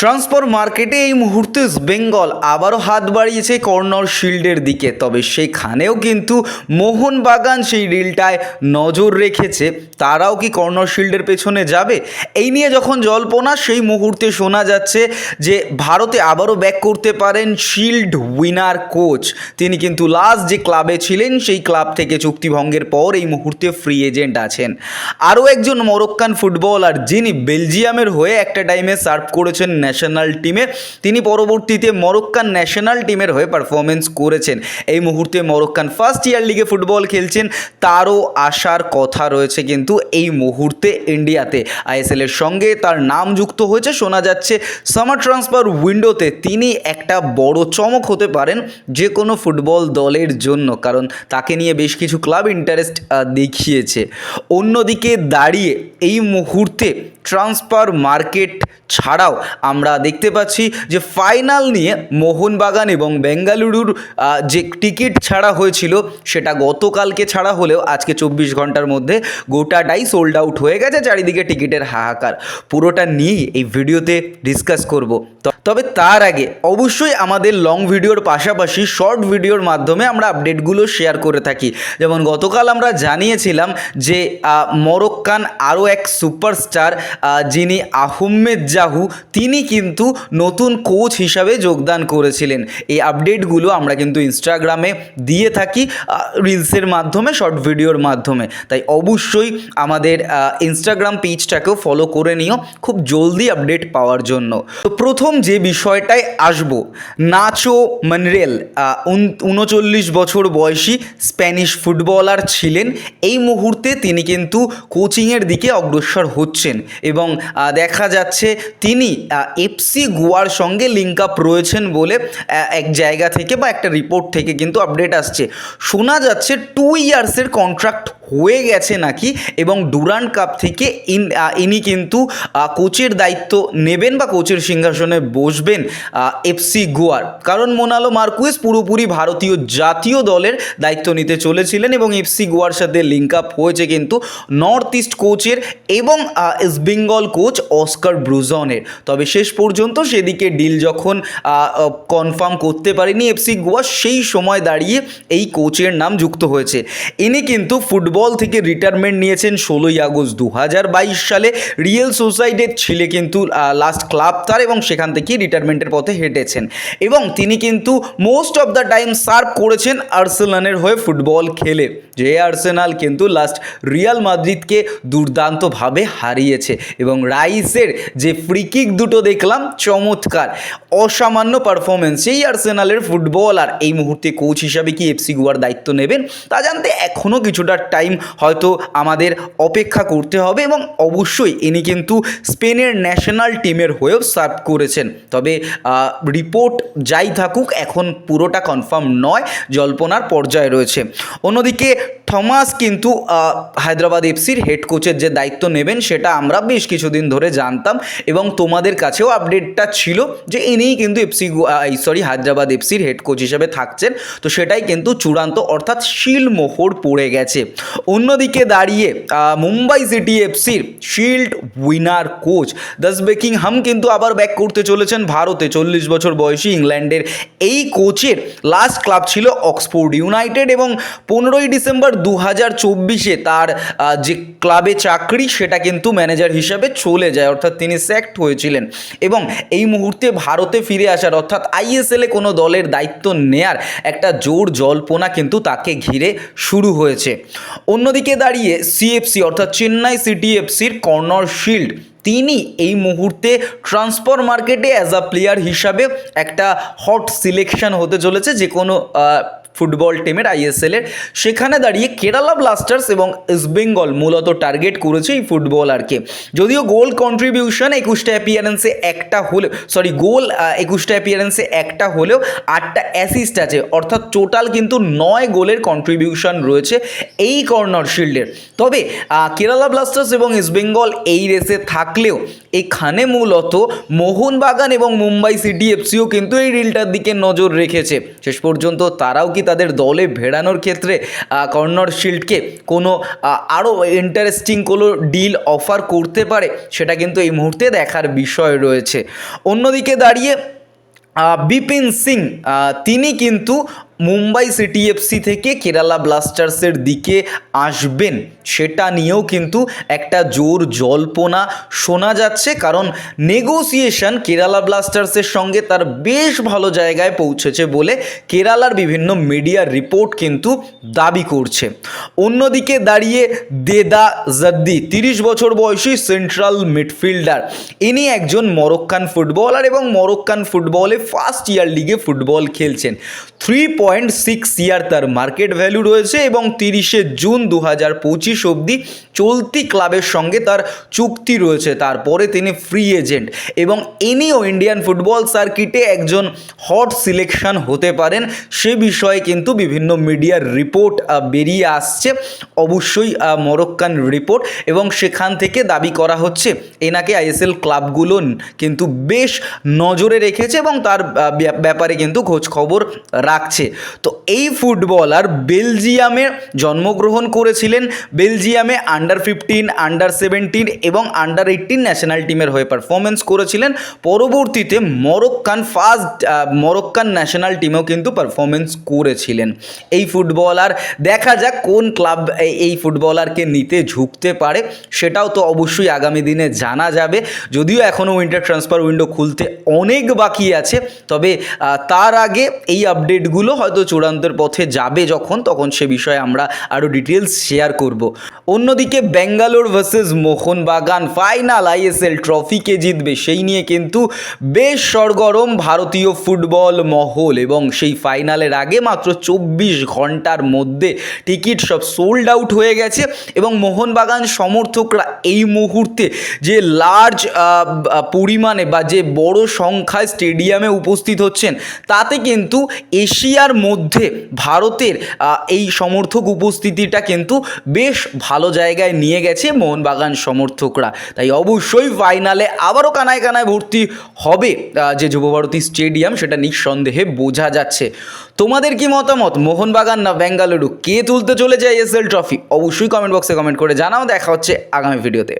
Transfer মার্কেটে এই মুহূর্তে বেঙ্গল আবারও হাত বাড়িয়েছে কর্নার শিল্ডের দিকে। তবে সেখানেও কিন্তু মোহনবাগান সেই রিলটায় নজর রেখেছে। তারাও কি কর্নার শিল্ডের পেছনে যাবে? এই নিয়ে যখন জল্পনা, সেই মুহূর্তে শোনা যাচ্ছে যে ভারতে আবারও ব্যাক করতে পারেন শিল্ড উইনার কোচ তিনি কিন্তু লাস্ট যে ক্লাবে ছিলেন, সেই ক্লাব থেকে চুক্তিভঙ্গের পর এই মুহূর্তে ফ্রি এজেন্ট আছেন। আরও একজন মরক্কান ফুটবলার যিনি বেলজিয়ামের হয়ে একটা টাইমে সার্ভ করেছেন ন্যাশনাল টিমে তিনি পরবর্তীতে মরক্কান ন্যাশনাল টিমের হয়ে পারফরমেন্স করেছেন। এই মুহূর্তে মরক্কান ফার্স্ট ইয়ার লিগে ফুটবল খেলছেন। তারও আসার কথা রয়েছে কিন্তু এই মুহূর্তে ইন্ডিয়াতে। আইএসএল এর সঙ্গে তার নাম যুক্ত হয়েছে, শোনা যাচ্ছে সামার ট্রান্সফার উইন্ডোতে তিনি একটা বড় চমক হতে পারেন যে কোনো ফুটবল দলের জন্য, কারণ তাকে নিয়ে বেশ কিছু ক্লাব ইন্টারেস্ট দেখিয়েছে। অন্যদিকে দাঁড়িয়ে এই মুহূর্তে ট্রান্সফার মার্কেট ছাড়াও আমরা দেখতে পাচ্ছি যে ফাইনাল নিয়ে মোহনবাগান এবং বেঙ্গালুরুর যে টিকিট ছাড়া হয়েছিল সেটা গতকালকে ছাড়া হলেও আজকে চব্বিশ ঘণ্টার মধ্যে গোটাটাই সোল্ড আউট হয়ে গেছে চারিদিকে টিকিটের হাহাকার। পুরোটা নিয়েই এই ভিডিওতে ডিসকাস করব। ত- তবে তার আগে অবশ্যই আমাদের লং ভিডিওর পাশাপাশি শর্ট ভিডিওর মাধ্যমে আমরা আপডেটগুলো শেয়ার করে থাকি। যেমন গতকাল আমরা জানিয়েছিলাম যে মরক্কান আরও এক সুপারস্টার যিনি আহমেদ জাহু, তিনি কিন্তু নতুন কোচ হিসাবে যোগদান করেছিলেন। এই আপডেটগুলো আমরা কিন্তু ইনস্টাগ্রামে দিয়ে থাকি রিলসের মাধ্যমে শর্ট ভিডিওর মাধ্যমে। তাই অবশ্যই আমাদের ইনস্টাগ্রাম পেজটাকেও ফলো করে নিও, খুব জলদি আপডেট পাওয়ার জন্য। তো প্রথম যে বিষয়টায় আসব। নাচো মনরেল উনচল্লিশ বছর বয়সী স্প্যানিশ ফুটবলার ছিলেন। এই মুহূর্তে তিনি কিন্তু কোচিংয়ের দিকে অগ্রসর হচ্ছেন এবং দেখা যাচ্ছে তিনি এফসি গোয়ার সঙ্গে লিঙ্ক আপ রয়েছেন বলে এক জায়গা থেকে বা একটা রিপোর্ট থেকে কিন্তু আপডেট আসছে। শোনা যাচ্ছে টু ইয়ার্সের কন্ট্রাক্ট হয়ে গেছে নাকি এবং ডুরান্ড কাপ থেকে ইন ইনি কিন্তু কোচের দায়িত্ব নেবেন বা কোচের সিংহাসনে বসবেন এফসি গোয়ার। কারণ মোনালো মার্কুয়েস পুরোপুরি ভারতীয় জাতীয় দলের দায়িত্ব নিতে চলেছিলেন এবং এফসি গোয়ার সাথে লিঙ্ক আপ হয়েছে কিন্তু নর্থ ইস্ট কোচের এবং ইস্ট বেঙ্গল কোচ অস্কার ব্রুজনের। তবে শেষ পর্যন্ত সেদিকে ডিল যখন কনফার্ম করতে পারেনি এফসি গোয়া, সেই সময় দাঁড়িয়ে এই কোচের নাম যুক্ত হয়েছে। ইনি কিন্তু ফুটবল থেকে রিটায়ারমেন্ট নিয়েছেন ষোলোই আগস্ট দু হাজার বাইশ সালে। রিয়েল সোসাইটির ছেলে কিন্তু লাস্ট ক্লাব তার এবং সেখান থেকেই রিটায়ারমেন্টের পথে হেঁটেছেন। এবং তিনি কিন্তু most of the time serve করেছেন আর্সেনালের হয়ে ফুটবল খেলে। যে আর্সেনাল কিন্তু লাস্ট রিয়াল মাদ্রিদকে দুর্দান্তভাবে হারিয়েছে। এবং রাইসের যে ফ্রিকিক দুটো দেখলাম, চমৎকার। অসামান্য পারফরমেন্স সেই আর্সেনালের ফুটবলার। এই মুহূর্তে কোচ হিসাবে কি এফসি গোয়ার দায়িত্ব নেবেন, তা জানতে এখনও কিছুটা টাইম হয়তো আমাদের অপেক্ষা করতে হবে এবং অবশ্যই ইনি কিন্তু স্পেনের ন্যাশনাল টিমের হয়েও সার্ভ করেছেন। তবে রিপোর্ট যাই থাকুক, এখন পুরোটা কনফার্ম নয়, জল্পনার পর্যায়ে রয়েছে। অন্যদিকে, থমাস কিন্তু হায়দ্রাবাদ এফসির হেড কোচের যে দায়িত্ব নেবেন, সেটা আমরা বেশ কিছুদিন ধরে জানতাম এবং তোমাদের কাছেও আপডেটটা ছিল যে ইনিই কিন্তু এফসি সরি হায়দ্রাবাদ এফসির হেড কোচ হিসেবে থাকছেন। তো সেটাই কিন্তু চূড়ান্ত, অর্থাৎ শিলমোহর পড়ে গেছে। অন্যদিকে দাঁড়িয়ে মুম্বাই সিটি এফসির shield winner coach Des Buckingham কিন্তু আবার ব্যাক করতে চলেছেন ভারতে। চল্লিশ বছর বয়সী ইংল্যান্ডের এই কোচের লাস্ট ক্লাব ছিল অক্সফোর্ড ইউনাইটেড এবং পনেরোই ডিসেম্বর দু হাজার চব্বিশে তার যে ক্লাবে চাকরি সেটা কিন্তু ম্যানেজার হিসাবে চলে যায়, অর্থাৎ তিনি স্যাক্ট হয়েছিলেন। এবং এই মুহূর্তে ভারতে ফিরে আসার, অর্থাৎ আইএসএলে কোনো দলের দায়িত্ব নেয়ার একটা জোর জল্পনা কিন্তু তাকে ঘিরে শুরু হয়েছে। অন্যদিকে দাঁড়িয়ে সিএফসি অর্থাৎ চেন্নাই সিটি এফসির কর্নার শিল্ড, তিনি এই মুহূর্তে ট্রান্সফার মার্কেটে অ্যাজ আ প্লেয়ার হিসাবে একটা হট সিলেকশন হতে চলেছে যে কোনো ফুটবল টিমের আইএসএলের সেখানে দাঁড়িয়ে কেরালা ব্লাস্টার্স এবং ইস্টবেঙ্গল মূলত টার্গেট করেছে এই ফুটবলারকে। যদিও গোল কন্ট্রিবিউশন একুশটা অ্যাপিয়ারেন্সে একটা হলেও সরি গোল একুশটা অ্যাপিয়ারেন্সে একটা হলেও আটটা অ্যাসিস্ট আছে। অর্থাৎ টোটাল কিন্তু নয় গোলের কন্ট্রিবিউশন রয়েছে এই কর্নার শিল্ডের তবে কেরালা ব্লাস্টার্স এবং ইস্টবেঙ্গল এই রেসে থাকলেও এখানে মূলত মোহনবাগান এবং মুম্বাই সিটি এফসিও কিন্তু এই রিলটার দিকে নজর রেখেছে। শেষ পর্যন্ত তারাও কি তাদের দলে ভেড়ানোর ক্ষেত্রে কর্নার শিল্ডকে কোনো আরও ইন্টারেস্টিং কোনো ডিল অফার করতে পারে, সেটা কিন্তু এই মুহূর্তে দেখার বিষয় রয়েছে। অন্যদিকে দাঁড়িয়ে বিপিন সিং তিনি কিন্তু মুম্বাই সিটি এফসি থেকে কেরালা ব্লাস্টার্সের দিকে আসবেন। সেটা নিয়েও কিন্তু একটা জোর জল্পনা শোনা যাচ্ছে, কারণ নেগোসিয়েশন কেরালা ব্লাস্টার্সের সঙ্গে তার বেশ ভালো জায়গায় পৌঁছেছে বলে কেরালার বিভিন্ন মিডিয়ার রিপোর্ট কিন্তু দাবি করছে। অন্যদিকে দাঁড়িয়ে দেদা জাদ্দি, তিরিশ বছর বয়সী সেন্ট্রাল মিডফিল্ডার। ইনি একজন মরক্কান ফুটবলার এবং মরক্কান ফুটবলে ফার্স্ট ইয়ার লিগে ফুটবল খেলছেন। থ্রি পয়েন্ট সিক্স ইয়ার তার মার্কেট ভ্যালু রয়েছে এবং তিরিশে জুন দু হাজার পঁচিশ অবধি চলতি ক্লাবের সঙ্গে তার চুক্তি রয়েছে। তারপরে তিনি ফ্রি এজেন্ট এবং ইনিও ইন্ডিয়ান ফুটবল সার্কিটে একজন হট সিলেকশন হতে পারেন। সে বিষয়ে কিন্তু বিভিন্ন মিডিয়ার রিপোর্ট বেরিয়ে আসছে। অবশ্যই মরক্কান রিপোর্ট এবং সেখান থেকে দাবি করা হচ্ছে এনাকে আইএসএল ক্লাবগুলো কিন্তু বেশ নজরে রেখেছে এবং তার ব্যাপারে কিন্তু খোঁজ খবর রাখছে। তো এই ফুটবলার বেলজিয়ামে জন্মগ্রহণ করেছিলেন। বেলজিয়ামে আন্ডার ফিফটিন আন্ডার সেভেন্টিন এবং আন্ডার এইটিন ন্যাশনাল টিমের হয়ে পারফরমেন্স করেছিলেন। পরবর্তীতে মরক্কান ফার্স্ট মরক্কান ন্যাশনাল টিমেও কিন্তু পারফরমেন্স করেছিলেন। এই ফুটবলার, দেখা যাক কোন ক্লাব এই- ফুটবলারকে নিতে ঝুঁকতে পারে, সেটাও তো অবশ্যই আগামী দিনে জানা যাবে। যদিও এখনও উইন্টার ট্রান্সফার উইন্ডো খুলতে অনেক বাকি আছে, তবে তার আগে এই আপডেটগুলো হয়তো চূড়ান্তের পথে যাবে যখন, তখন সে বিষয়ে আমরা আরও ডিটেলস শেয়ার করব। অন্যদিকে Bangalore versus Mohun Bagan final ISL ট্রফিকে জিতবে, সেই নিয়ে কিন্তু বেশ সরগরম ভারতীয় ফুটবল মহল এবং সেই ফাইনালের আগে মাত্র চব্বিশ ঘণ্টার মধ্যে টিকিট সব সোল্ড আউট হয়ে গেছে এবং মোহনবাগান সমর্থকরা এই মুহূর্তে যে লার্জ পরিমাণে বা যে বড় সংখ্যায় স্টেডিয়ামে উপস্থিত হচ্ছেন, তাতে কিন্তু এশিয়ার মধ্যে ভারতের এই সমর্থক উপস্থিতিটা কিন্তু বেশ ভালো জায়গায় নিয়ে গেছে মোহনবাগান সমর্থকরা। তাই অবশ্যই ফাইনালে আবারও কানায় কানায় ভর্তি হবে যে যুবভারতী স্টেডিয়াম, সেটা নিঃসন্দেহে বোঝা যাচ্ছে। তোমাদের কি মতামত? মোহনবাগান না বেঙ্গালুরু? কে তুলতে চলে যায় এসএল ট্রফি অবশ্যই কমেন্ট বক্সে কমেন্ট করে জানাও। দেখা হচ্ছে আগামী ভিডিওতে